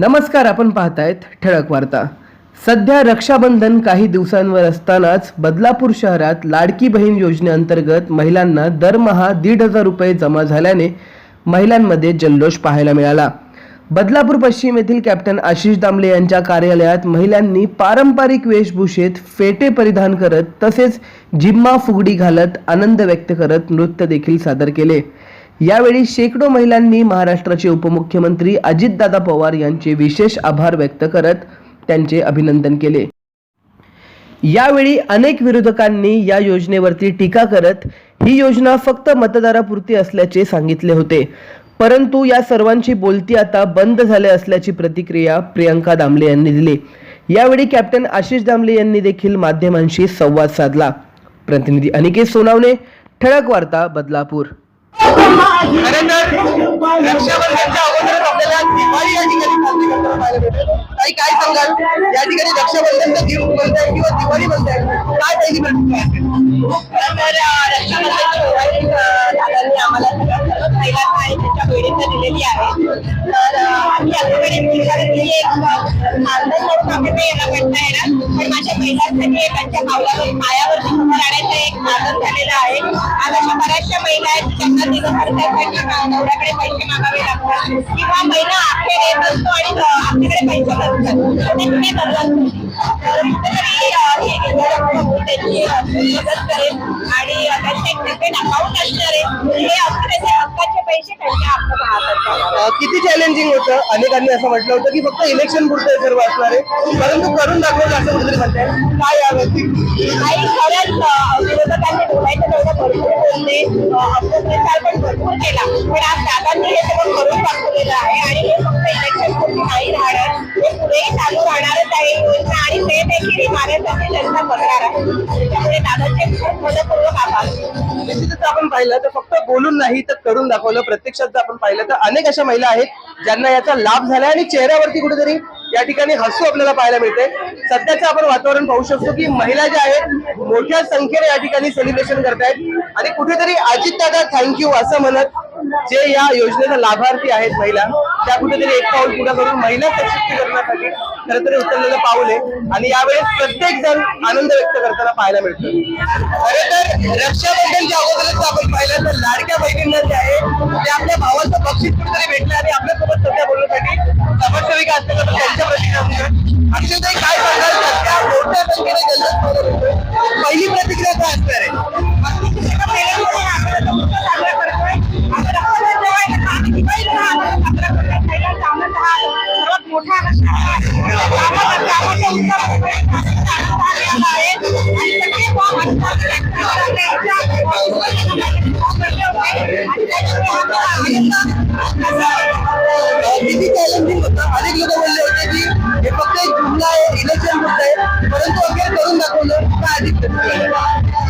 नमस्कार आपण पाहतायत ठळक वार्ता. सध्या रक्षाबंधन काही दिवसांवर असतानाच बदलापूर शहरात लाडकी बहीण योजनेअंतर्गत महिलांना दरमहा दीड हजार रुपये जमा झाल्याने महिलांमध्ये जल्लोष पाहायला मिळाला. बदलापूर पश्चिम येथील कॅप्टन आशिष दामले यांच्या कार्यालयात महिलांनी पारंपरिक वेशभूषेत फेटे परिधान करत तसेच जिम्मा फुगडी घालत आनंद व्यक्त करत नृत्य देखील सादर केले. यावेळी शेकडो महिलांनी महाराष्ट्राचे उपमुख्यमंत्री अजितदादा पवार यांचे विशेष आभार व्यक्त करत त्यांचे अभिनंदन केले. यावेळी अनेक विरोधकांनी या योजनेवरती टीका करत ही योजना फक्त मतदारापुरती असल्याचे सांगितले होते. परंतु या सर्वांची बोलती आता बंद झाले असल्याची प्रतिक्रिया प्रियंका दामले यांनी दिली. यावेळी कॅप्टन आशिष दामले यांनी देखील माध्यमांशी संवाद साधला. प्रतिनिधी अनिकेत सोनावणे ठळक वार्ता बदलापूर. खरं तर रक्षाबंधनच्या अगोदरच आपल्याला दिवाळी या ठिकाणी साजरी करताना पाहायला काय सांगाल? या ठिकाणी रक्षाबंधनचा दिवस म्हणताय किंवा दिवाळी म्हणताय? काय त्याची प्रतिक्रिया असेल? रक्षाबंधनची आम्हाला महिलांना आणि बहिणींना दिलेली आहे तर आम्ही आमच्याकडे मुलीसाठी एक मानधन म्हणून आम्ही येणार पण माझ्या महिलांसाठी त्यांच्या पावलावर पायावरती उभं आहेत नवऱ्याकडे पैसे मागावे लागतात. किंवा महिला अखेर येत असतो आणि अं, आपल्याकडे पैसे नसतात ते कुठे करतात तर कुठेतरी अं, हे त्यांची मदत करेल आणि त्यांचे अकाउंट असणार आहे. हे हक्काचे पैसे त्यांच्या किती चॅलेंजिंग होतं? अनेकांनी असं म्हटलं होतं की फक्त इलेक्शन पुरतं सर्व असणार. आहे परंतु करून दाखवलं असं कुठेतरी म्हणताय. काय यावरती काही खरंच प्रचार पण भरपूर केला पण आज दादांनी हे सगळं करून दाखवलेलं आहे आणि हे फक्त इलेक्शन पुरती नाही राहणार हे पुढेही चालू राहणारच आहे योजना आणि ते देखील ही जनता करणार आहे त्यामुळे दादाचे खूप मनपूर्वक आभार निश्चितच आपण पाहिलं तर फक्त बोलून नाही तर करून दाखवलं प्रत्यक्षात जर आपण पाहिलं तर अनेक अशा महिला आहेत ज्यांना याचा लाभ झाला आणि चेहऱ्यावरती कुठेतरी या ठिकाणी हसू आपल्याला पाहायला मिळते सध्याचं आपण वातावरण पाहू शकतो की महिला ज्या आहेत मोठ्या संख्येने या ठिकाणी सेलिब्रेशन करतायत. आणि कुठेतरी अजित दादा थँक्यू असं म्हणत जे या योजनेचा लाभार्थी आहेत महिला त्या कुठेतरी एक पाऊल पुढे करून महिला सशक्तीकरणासाठी खरं तरी उचललेलं पाऊल आहे. आणि यावेळेस प्रत्येक जण आनंद व्यक्त करताना पाहायला मिळतो खरं तर रक्षाबंधनच्या अगोदरच आपण पाहिलं तर लाडक्या बहिणींना जे आहे ते आपल्या भावाचं बक्षीस कुठेतरी भेटलं आणि आपल्यासोबत सध्या बोलण्यासाठी समाजसेविका असतात तर त्यांच्या प्रतिक्रिया अक्षयताई काय सांगाल सध्या मोठ्या संख्येने जल्लोष पाहायला मिळतोय. पहिली प्रतिक्रिया काय असणार आहे किती चॅलेंजिंग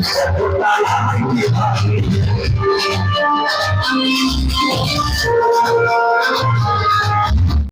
I'm